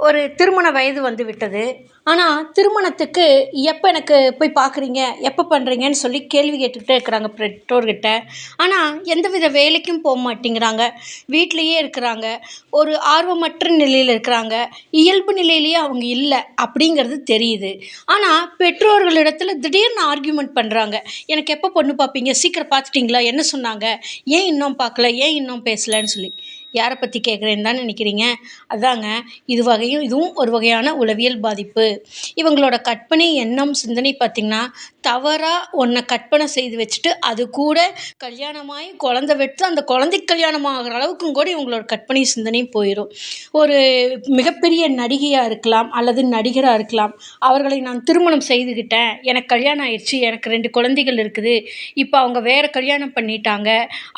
ஒரு திருமண வயது வந்து விட்டது. ஆனால் திருமணத்துக்கு எப்போ எனக்கு போய் பார்க்குறீங்க எப்போ பண்ணுறீங்கன்னு சொல்லி கேள்வி கேட்டுக்கிட்டே இருக்கிறாங்க பெற்றோர்கிட்ட. ஆனால் எந்தவித வேலைக்கும் போக மாட்டேங்கிறாங்க. வீட்டிலையே இருக்கிறாங்க. ஒரு ஆர்வமற்ற நிலையில் இருக்கிறாங்க. இயல்பு நிலையிலேயே அவங்க இல்லை அப்படிங்கிறது தெரியுது. ஆனால் பெற்றோர்களிடத்தில் திடீர்னு ஆர்கியூமெண்ட் பண்ணுறாங்க எனக்கு எப்போ பொண்ணு பார்ப்பீங்க சீக்கிரம் பார்த்துட்டிங்களா என்ன சொன்னாங்க? ஏன் இன்னும் பார்க்கல ஏன் இன்னும் பேசலைன்னு சொல்லி. யாரை பற்றி கேட்குறேன்னு தான் நினைக்கிறீங்க? அதாங்க இது வகையும் இதுவும் ஒரு வகையான உளவியல் பாதிப்பு. இவங்களோட கற்பனை எண்ணம் சிந்தனை பார்த்திங்கன்னா தவறாக ஒன்றை கற்பனை செய்து வச்சுட்டு அது கூட கல்யாணமாகி குழந்த வெட்டு அந்த குழந்தைக்கு கல்யாணம் ஆகிற அளவுக்கும் கூட இவங்களோட கற்பனை சிந்தனையும் போயிடும் ஒரு மிகப்பெரிய நடிகையாக இருக்கலாம் அல்லது நடிகராக இருக்கலாம். அவர்களை நான் திருமணம் செய்துக்கிட்டேன் எனக்கு கல்யாணம் ஆயிடுச்சு எனக்கு ரெண்டு குழந்தைகள் இருக்குது இப்போ அவங்க வேறு கல்யாணம் பண்ணிட்டாங்க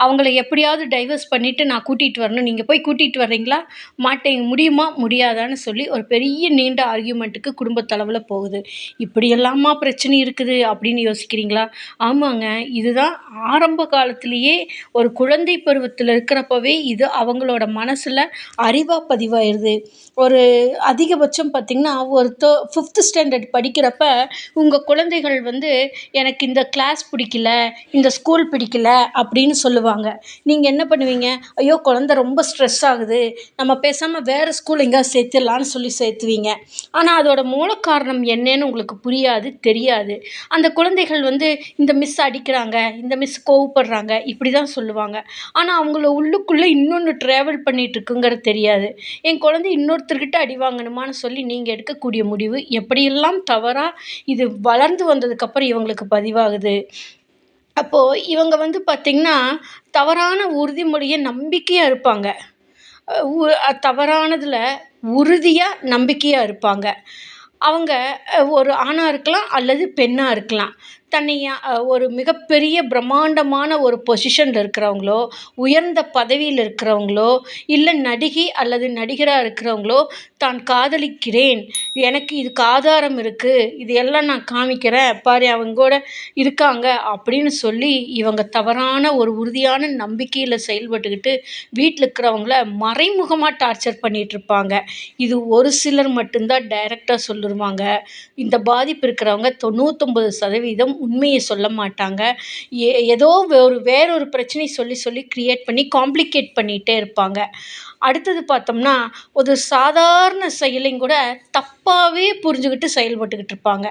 அவங்கள எப்படியாவது டைவர்ஸ் பண்ணிவிட்டு நான் கூட்டிகிட்டு வரணும் நீங்கள் போய் கூட்டிகிட்டு வர்றீங்களா? மாட்டேங்க முடியுமா? முடியாதான்னு சொல்லி ஒரு பெரிய நீண்ட ஆர்கியூமெண்ட்டுக்கு குடும்பத்தளவில் போகுது. இப்படியெல்லாமா பிரச்சனை இருக்குது அப்படின்னு யோசிக்கிறீங்களா? ஆமாங்க இதுதான் ஆரம்ப காலத்திலேயே ஒரு குழந்தை பருவத்தில் இருக்கிறப்பவே இது அவங்களோட மனசில் அறிவாக பதிவாயிருது. ஒரு அதிகபட்சம் பார்த்திங்கன்னா ஒரு தோ ஃபிஃப்த்து ஸ்டாண்டர்ட் படிக்கிறப்ப உங்கள் குழந்தைகள் வந்து எனக்கு இந்த கிளாஸ் பிடிக்கல இந்த ஸ்கூல் பிடிக்கல அப்படின்னு சொல்லுவாங்க. நீங்கள் என்ன பண்ணுவீங்க? ஐயோ குழந்த ரொம்ப ஸ்ட்ரெஸ் ஆகுது. நம்ம பேசாமல் வேறு ஸ்கூல் எங்கேயாவது சேர்த்துடலான்னு சொல்லி சேர்த்துவீங்க. ஆனால் அதோட மூல காரணம் என்னன்னு உங்களுக்கு புரியாது தெரியாது. அந்த குழந்தைகள் வந்து இந்த மிஸ் அடிக்கிறாங்க இந்த மிஸ் கோவப்படுறாங்க இப்படி தான் சொல்லுவாங்க. ஆனால் அவங்கள உள்ளுக்குள்ளே இன்னொன்று ட்ராவல் பண்ணிகிட்ருக்குங்கிறது தெரியாது. என் குழந்தை இன்னொருத்தர்கிட்ட அடி வாங்கணுமான்னு சொல்லி நீங்கள் எடுக்கக்கூடிய முடிவு எப்படியெல்லாம் தவறாக இது வளர்ந்து வந்ததுக்கப்புறம் இவங்களுக்கு பதிவாகுது? அப்போது இவங்க வந்து பார்த்திங்கன்னா தவறான உறுதிமொழியை நம்பிக்கையாக இருப்பாங்க. தவறானதில் உறுதியாக நம்பிக்கையாக இருப்பாங்க. அவங்க ஒரு ஆணாக இருக்கலாம் அல்லது பெண்ணாக இருக்கலாம். தன்னை ஒரு மிகப்பெரிய பிரம்மாண்டமான ஒரு பொசிஷனில் இருக்கிறவங்களோ உயர்ந்த பதவியில் இருக்கிறவங்களோ இல்லை நடிகை அல்லது நடிகராக இருக்கிறவங்களோ தான் காதலிக்கிறேன். எனக்கு இதுக்கு ஆதாரம் இருக்குது இது எல்லாம் நான் காமிக்கிறேன். பாரு அவங்கூட இருக்காங்க. அப்படின்னு சொல்லி இவங்க தவறான ஒரு உறுதியான நம்பிக்கையில் செயல்பட்டுக்கிட்டு வீட்டில் இருக்கிறவங்கள மறைமுகமாக டார்ச்சர் பண்ணிகிட்ருப்பாங்க இது ஒரு சிலர் மட்டும்தான் டைரெக்டாக சொல்லிருவாங்க இந்த பாதிப்பு இருக்கிறவங்க தொண்ணூத்தொம்பது சதவீதம் உண்மையை சொல்ல மாட்டாங்க. ஏ ஏதோ ஒரு வேறொரு பிரச்சனை சொல்லி சொல்லி க்ரியேட் பண்ணி காம்ப்ளிகேட் பண்ணிகிட்டே இருப்பாங்க. அடுத்தது பார்த்தோம்னா ஒரு சாதாரண செயலையும் கூட தப்பாகவே புரிஞ்சுக்கிட்டு செயல்பட்டுக்கிட்டு இருப்பாங்க.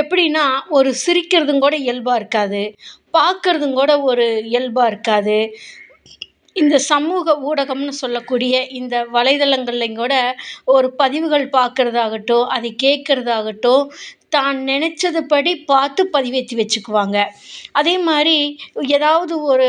எப்படின்னா ஒரு சிரிக்கிறதும் கூட இயல்பாக இருக்காது. பார்க்குறதும் கூட ஒரு இயல்பாக இருக்காது. இந்த சமூக ஊடகம்னு சொல்லக்கூடிய இந்த வலைதளங்கள்லையும் கூட ஒரு பதிவுகள் பார்க்குறதாகட்டும் அதை கேட்குறதாகட்டும் தான் நினச்சது படி பார்த்து பதிவேற்றி வச்சுக்குவாங்க. அதே மாதிரி ஏதாவது ஒரு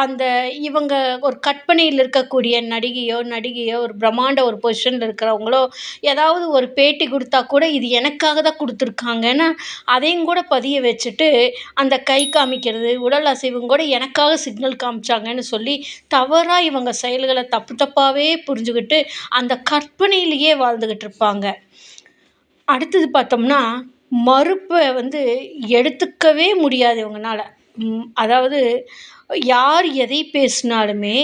அந்த இவங்க ஒரு கற்பனையில் இருக்கக்கூடிய நடிகையோ நடிகையோ ஒரு பிரம்மாண்ட ஒரு பொசிஷனில் இருக்கிறவங்களோ ஏதாவது ஒரு பேட்டி கொடுத்தா கூட இது எனக்காக தான் கொடுத்துருக்காங்கன்னா அதையும் கூட பதிய வச்சுட்டு அந்த கை காமிக்கிறது உடல் அசைவும் கூட எனக்காக சிக்னல் காமிச்சாங்கன்னு சொல்லி தவறாக இவங்க செயல்களை தப்பு தப்பாகவே புரிஞ்சுக்கிட்டு அந்த கற்பனையிலேயே வாழ்ந்துக்கிட்டு இருப்பாங்க. அடுத்தது பார்த்தோம்னா மறுப்பை வந்து எடுத்துக்கவே முடியாது இவங்கனால. அதாவது யார் எதை பேசினாலுமே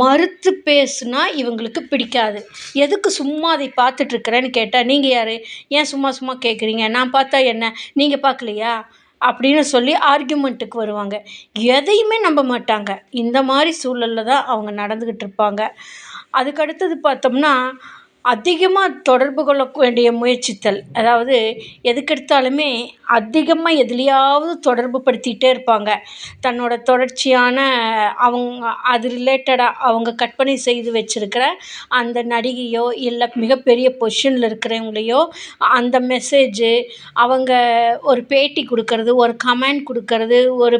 மறுத்து பேசுனா இவங்களுக்கு பிடிக்காது. எதுக்கு சும்மா அதை பார்த்துட்ருக்குறேன்னு கேட்டால் நீங்கள் யார்? ஏன் சும்மா சும்மா கேட்குறீங்க நான் பார்த்தா என்ன? நீங்கள் பார்க்கலையா? அப்படின்னு சொல்லி ஆர்கியூமெண்ட்டுக்கு வருவாங்க. எதையுமே நம்ப மாட்டாங்க. இந்த மாதிரி சூழலில் தான் அவங்க நடந்துக்கிட்டு இருப்பாங்க அதுக்கடுத்தது பார்த்தோம்னா அதிகமாக தொடர்பு கொள்ள வேண்டிய முயற்சித்தல். அதாவது எதுக்கெடுத்தாலுமே அதிகமாக எதுலேயாவது தொடர்பு படுத்திக்கிட்டே இருப்பாங்க. தன்னோட தொடர்ச்சியான அவங்க அது ரிலேட்டடாக அவங்க கற்பனை செய்து வச்சுருக்கிற அந்த நடிகையோ இல்லை மிகப்பெரிய பொசிஷனில் இருக்கிறவங்களையோ அந்த மெசேஜு அவங்க ஒரு பேட்டி கொடுக்கறது ஒரு கமெண்ட் கொடுக்கறது ஒரு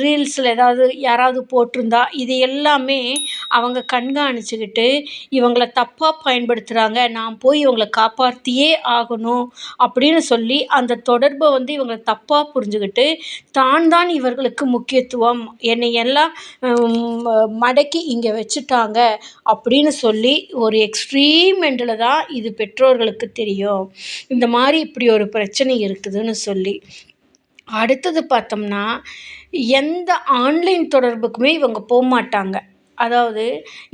ரீல்ஸில் ஏதாவது யாராவது போட்டிருந்தா இது எல்லாமே அவங்க கண்காணிச்சுக்கிட்டு இவங்களை தப்பாக தப்பாக பயன்படுத்துகிறாங்க நான் போய் இவங்களை காப்பாற்றியே ஆகணும் அப்படின்னு சொல்லி அந்த தொடர்பை வந்து இவங்க தப்பாக புரிஞ்சுக்கிட்டு தான் தான் இவர்களுக்கு முக்கியத்துவம். என்னை எல்லாம் மடக்கி இங்கே வச்சுட்டாங்க அப்படின்னு சொல்லி ஒரு எக்ஸ்ட்ரீம் எண்டில் தான் இது பெற்றோர்களுக்கு தெரியும். இந்த மாதிரி இப்படி ஒரு பிரச்சனை இருக்குதுன்னு சொல்லி. அடுத்தது பார்த்தோம்னா எந்த ஆன்லைன் தொடர்புக்குமே இவங்க போக மாட்டாங்க அதாவது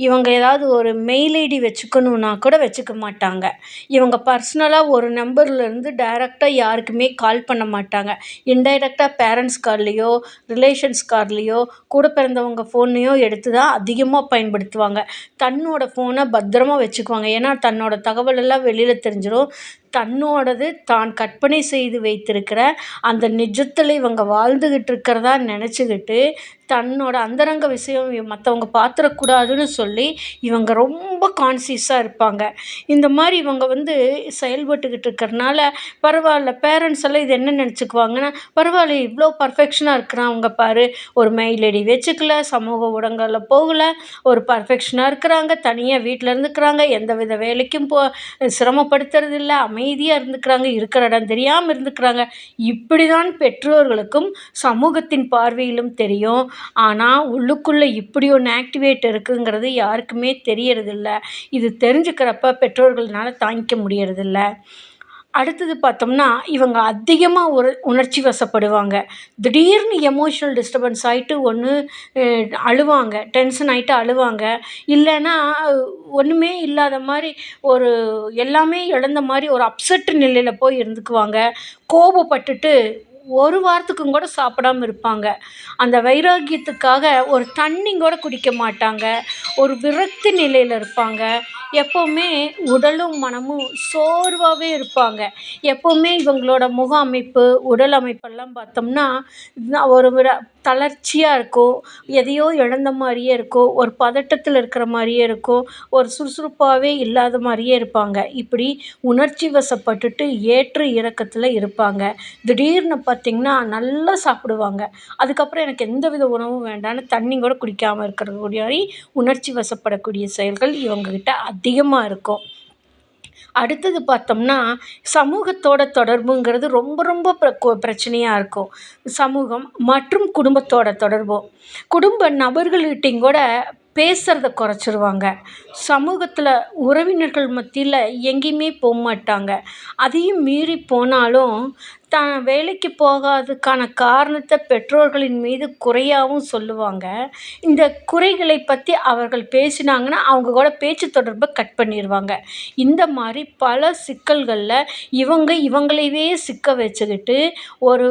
இவங்க ஏதாவது ஒரு மெயில் ஐடி வச்சுக்கணுன்னா கூட வச்சுக்க மாட்டாங்க. இவங்க பர்சனலாக ஒரு நம்பர்லேருந்து டைரெக்டாக யாருக்குமே கால் பண்ண மாட்டாங்க. இன்டைரக்டாக பேரண்ட்ஸ் கால்லையோ ரிலேஷன்ஸ் கால்லையோ கூட பிறந்தவங்க ஃபோன்லேயோ எடுத்து தான் அதிகமாக பயன்படுத்துவாங்க. தன்னோட ஃபோனை பத்திரமா வச்சுக்குவாங்க. ஏன்னா தன்னோட தகவலெல்லாம் வெளியில் தெரிஞ்சிடும் தன்னோடது தான் கற்பனை செய்து வைத்திருக்கிற அந்த நிஜத்தில் இவங்க வாழ்ந்துக்கிட்டு இருக்கிறதா நினச்சிக்கிட்டு தன்னோட அந்தரங்க விஷயம் மற்றவங்க பார்த்துறக்கூடாதுன்னு சொல்லி இவங்க ரொம்ப கான்சியஸாக இருப்பாங்க. இந்த மாதிரி இவங்க வந்து செயல்பட்டுக்கிட்டு இருக்கிறனால பரவாயில்ல பேரண்ட்ஸ் எல்லாம் இது என்ன நினச்சிக்குவாங்கன்னா பரவாயில்ல இவ்வளோ பர்ஃபெக்ஷனாக இருக்கிறான் அவங்க பாரு ஒரு மெயில் ஐடி வச்சுக்கல சமூக ஊடகங்களில் போகல ஒரு பர்ஃபெக்ஷனாக இருக்கிறாங்க தனியாக வீட்டில் இருந்துக்கிறாங்க எந்த வித வேலைக்கும் போ சிரமப்படுத்துறது இல்லை அமைதியாக இருந்துக்கிறாங்க இருக்கிற இடம் தெரியாமல் இருந்துக்கிறாங்க. இப்படி தான் பெற்றோர்களுக்கும் சமூகத்தின் பார்வையிலும் தெரியும். ஆனால் உள்ளுக்குள்ளே இப்படி ஒன்று ஆக்டிவேட் இருக்குங்கிறது யாருக்குமே தெரியறதில்ல. இது தெரிஞ்சுக்கிறப்ப பெற்றோர்கள்னால தாங்கிக்க முடியறதில்ல. அடுத்தது பார்த்தோம்னா இவங்க அதிகமாக ஒரு உணர்ச்சி வசப்படுவாங்க. திடீர்னு எமோஷ்னல் டிஸ்டர்பன்ஸ் ஆகிட்டு ஒன்று அழுவாங்க. டென்ஷன் ஆகிட்டு அழுவாங்க. இல்லைன்னா ஒன்றுமே இல்லாத மாதிரி ஒரு எல்லாமே இழந்த மாதிரி ஒரு அப்செட் நிலையில் போய் இருந்துக்குவாங்க. கோபப்பட்டுட்டு ஒரு வாரத்துக்கும் கூட சாப்பிடாம இருப்பாங்க. அந்த வைராக்கியத்துக்காக ஒரு தண்ணி கூட குடிக்க மாட்டாங்க. ஒரு விரக்தி நிலையில் இருப்பாங்க. எப்போவுமே உடலும் மனமும் சோர்வாகவே இருப்பாங்க. எப்போவுமே இவங்களோட முக அமைப்பு உடல் அமைப்பெல்லாம் பார்த்தோம்னா ஒரு விட தளர்ச்சியாக இருக்கும் எதையோ இழந்த மாதிரியே இருக்கும் ஒரு பதட்டத்தில் இருக்கிற மாதிரியே இருக்கும் ஒரு சுறுசுறுப்பாகவே இல்லாத மாதிரியே இருப்பாங்க. இப்படி உணர்ச்சி வசப்பட்டுட்டு ஏற்ற இறக்கத்தில் இருப்பாங்க. திடீர்னு பார்த்திங்கன்னா நல்லா சாப்பிடுவாங்க. அதுக்கப்புறம் எனக்கு எந்த வித உணவும் வேண்டாம்னு தண்ணி கூட குடிக்காமல் இருக்கிற மாதிரி உணர்ச்சி வசப்படக்கூடிய செயல்கள் இவங்கக்கிட்ட அதிகமாக இருக்கும். அடுத்தது பார்த்தோம்னா சமூகத்தோட தொடர்புங்கிறது ரொம்ப ரொம்ப ப்ர பிரச்சனையாக இருக்கும். சமூகம் மற்றும் குடும்பத்தோட தொடர்பு. குடும்ப நபர்கள்கிட்டையும் கூட பேசுகிறத குறைச்சிருவாங்க. சமூகத்தில் உறவினர்கள் மத்தியில் எங்கேயுமே போக மாட்டாங்க அதையும் மீறி போனாலும் தான் வேலைக்கு போகாததுக்கான காரணத்தை பெற்றோர்களின் மீது குறையாகவும் சொல்லுவாங்க. இந்த குறைகளை பற்றி அவர்கள் பேசினாங்கன்னா அவங்க கூட பேச்சு தொடர்பை கட் பண்ணிடுவாங்க இந்த மாதிரி பல சிக்கல்களில் இவங்க இவங்களையே சிக்க வச்சுக்கிட்டு ஒரு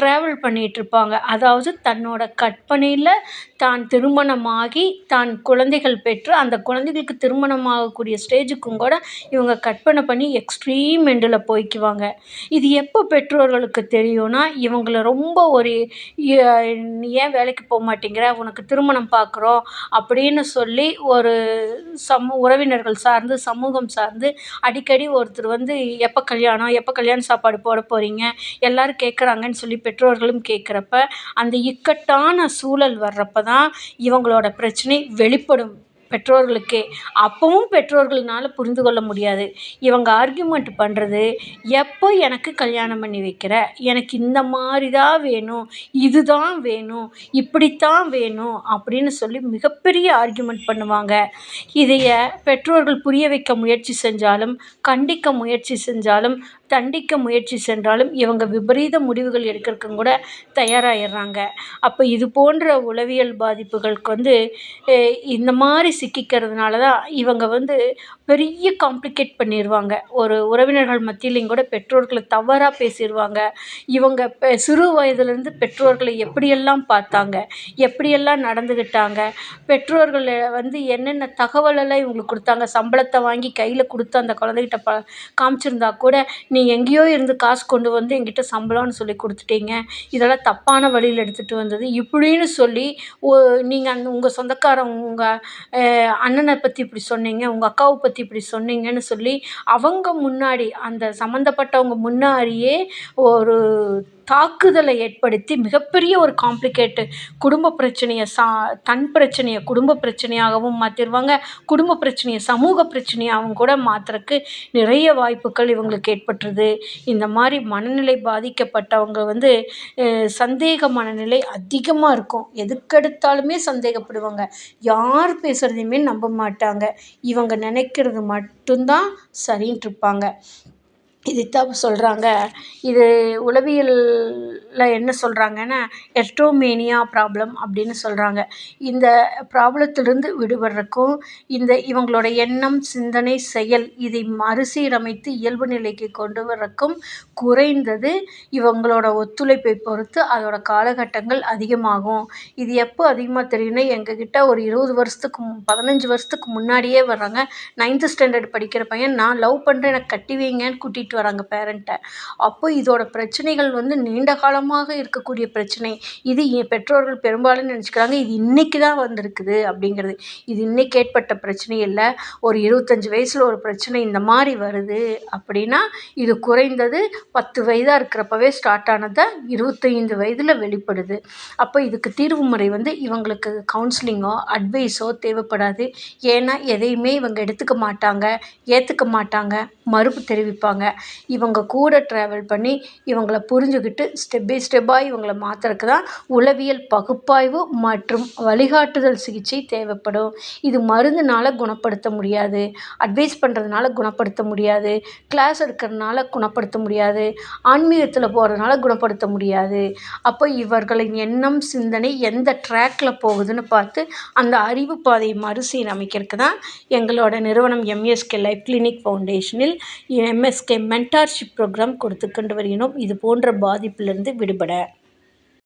ட்ராவல் பண்ணிகிட்ருப்பாங்க அதாவது தன்னோட கற்பனையில் தான் திருமணமாகி தான் குழந்தைகள் பெற்று அந்த குழந்தைகளுக்கு திருமணமாகக்கூடிய ஸ்டேஜுக்கும் கூட இவங்க கற்பனை பண்ணி எக்ஸ்ட்ரீம் எண்டில் போய்க்குவாங்க. இது எப்போ பெற்றோர் பெற்றோர்களுக்கு தெரியும்னா இவங்கள ரொம்ப ஒரு நீ ஏன் வேலைக்கு போக மாட்டேங்கிற? உனக்கு திருமணம் பார்க்குறோம். அப்படின்னு சொல்லி ஒரு சமூ உறவினர்கள் சார்ந்து சமூகம் சார்ந்து அடிக்கடி ஒருத்தர் வந்து எப்போ கல்யாணம்? எப்போ கல்யாண சாப்பாடு போட போகிறீங்க எல்லோரும் கேட்குறாங்கன்னு சொல்லி பெற்றோர்களும் கேட்குறப்ப அந்த இக்கட்டான சூழல் வர்றப்ப தான் இவங்களோட பிரச்சனை வெளிப்படும். பெற்றோர்களுக்கே. அப்பவும் பெற்றோர்கள்னால் புரிந்து கொள்ள முடியாது. இவங்க ஆர்கியூமெண்ட் பண்ணுறது எப்போ எனக்கு கல்யாணம் பண்ணி வைக்கிற? எனக்கு இந்த மாதிரி தான் வேணும். இது தான் வேணும். இப்படித்தான் வேணும். அப்படின்னு சொல்லி மிகப்பெரிய ஆர்கியூமெண்ட் பண்ணுவாங்க. இதைய பெற்றோர்கள் புரிய வைக்க முயற்சி செஞ்சாலும் கண்டிக்க முயற்சி செஞ்சாலும் தண்டிக்க முயற்சி சென்றாலும் இவங்க விபரீத முடிவுகள் எடுக்கிறதுக்கும் கூட தயாராகிடுறாங்க அப்போ இது போன்ற உளவியல் பாதிப்புகளுக்கு வந்து இந்த மாதிரி சிக்கிக்கிறதுனால தான் இவங்க வந்து பெரிய காம்ப்ளிகேட் பண்ணிடுவாங்க ஒரு உறவினர்கள் மத்தியிலையும் கூட பெற்றோர்களை தவறாக பேசிடுவாங்க இவங்க இப்போ சிறு வயதுலேருந்து பெற்றோர்களை எப்படியெல்லாம் பார்த்தாங்க? எப்படியெல்லாம் நடந்துக்கிட்டாங்க பெற்றோர்கள் வந்து என்னென்ன தகவலெல்லாம் இவங்களுக்கு கொடுத்தாங்க? சம்பளத்தை வாங்கி கையில் கொடுத்து அந்த குழந்தைகிட்ட ப காமிச்சிருந்தா கூட நீ எங்கேயோ இருந்து காசு கொண்டு வந்து எங்கிட்ட சம்பளம்னு சொல்லி கொடுத்துட்டீங்க. இதெல்லாம் தப்பான வழியில் எடுத்துகிட்டு வந்தது. இப்படின்னு சொல்லி ஓ நீங்கள் அந்த உங்கள் சொந்தக்காரங்க உங்கள் அண்ணனை பற்றி இப்படி சொன்னீங்க. உங்கள் அக்காவை பற்றி இப்படி சொன்னீங்கன்னு சொல்லி அவங்க முன்னாடி அந்த சம்மந்தப்பட்டவங்க முன்னாடியே ஒரு தாக்குதலை ஏற்படுத்தி மிகப்பெரிய ஒரு காம்ப்ளிகேட்டு குடும்ப பிரச்சனையை சா தன் பிரச்சனையை குடும்ப பிரச்சனையாகவும் மாற்றிருவாங்க குடும்ப பிரச்சனையை சமூக பிரச்சனையாகவும் கூட மாற்றுறக்கு நிறைய வாய்ப்புகள் இவங்களுக்கு ஏற்பட்டுருது. இந்த மாதிரி மனநிலை பாதிக்கப்பட்டவங்க வந்து சந்தேக மனநிலை அதிகமாக இருக்கும். எதுக்கெடுத்தாலுமே சந்தேகப்படுவாங்க. யார் பேசுகிறதையுமே நம்ப மாட்டாங்க. இவங்க நினைக்கிறது மட்டும்தான் சரின்ட்டு இருப்பாங்க. இதைத்தான் சொல்கிறாங்க இது உளவியல் ல என்ன சொல்கிறாங்கன்னா எர்டோமேனியா ப்ராப்ளம் அப்படின்னு சொல்கிறாங்க இந்த ப்ராப்ளத்திலிருந்து விடுபடுறக்கும் இந்த இவங்களோட எண்ணம் சிந்தனை செயல் இதை மறுசீரமைத்து இயல்பு நிலைக்கு கொண்டு வர்றக்கும் குறைந்தது இவங்களோட ஒத்துழைப்பை பொறுத்து அதோட காலகட்டங்கள் அதிகமாகும். இது எப்போ அதிகமாக தெரியும்னா எங்ககிட்ட ஒரு இருபது வருஷத்துக்கு பதினஞ்சு வருஷத்துக்கு முன்னாடியே வர்றாங்க. நைன்த்து ஸ்டாண்டர்ட் படிக்கிற பையன் நான் லவ் பண்ணுறேன் எனக்கு கட்டி வைங்கன்னு கூட்டிகிட்டு வராங்க பேரண்ட்டை. அப்போ இதோட பிரச்சனைகள் வந்து நீண்ட காலம் காலமாக இருக்கக்கூடிய பிரச்சனை. இது என் பெற்றோர்கள் பெரும்பாலும் நினச்சிக்கிறாங்க இது இன்னைக்கு தான் வந்திருக்குது அப்படிங்கிறது. இது இன்றைக்கி ஏற்பட்ட பிரச்சனை இல்லை. ஒரு இருபத்தஞ்சி வயசில் ஒரு பிரச்சனை இந்த மாதிரி வருது அப்படின்னா இது குறைந்தது பத்து வயதாக இருக்கிறப்பவே ஸ்டார்ட் ஆனதை இருபத்தைந்து வயதில் வெளிப்படுது. அப்போ இதுக்கு தீர்வு முறை வந்து இவங்களுக்கு கவுன்சிலிங்கோ அட்வைஸோ தேவைப்படாது. ஏன்னா எதையுமே இவங்க எடுத்துக்க மாட்டாங்க ஏற்றுக்க மாட்டாங்க மறுப்பு தெரிவிப்பாங்க. இவங்க கூட ட்ராவல் பண்ணி இவங்களை புரிஞ்சுக்கிட்டு ஸ்டெப் பை ஸ்டெப்பாக இவங்கள மாற்றுறக்கு தான் உளவியல் பகுப்பாய்வு மற்றும் வழிகாட்டுதல் சிகிச்சை தேவைப்படும். இது மருந்துனால் குணப்படுத்த முடியாது. அட்வைஸ் பண்ணுறதுனால குணப்படுத்த முடியாது. கிளாஸ் எடுக்கிறதுனால குணப்படுத்த முடியாது. ஆன்மீகத்தில் போகிறதுனால குணப்படுத்த முடியாது. அப்போ இவர்களின் எண்ணம் சிந்தனை எந்த ட்ராக்கில் போகுதுன்னு பார்த்து அந்த அறிவு பாதையை மறுசீரமைக்கிறதுக்கு தான் எங்களோட நிறுவனம் எம்எஸ்கே லைஃப் கிளினிக் ஃபவுண்டேஷனில் எம்எஸ்கே மென்டார்ஷிப் ப்ரோக்ராம் கொடுத்து கொண்டு வருகிறோம். இது போன்ற பாதிப்பிலிருந்து விடுபட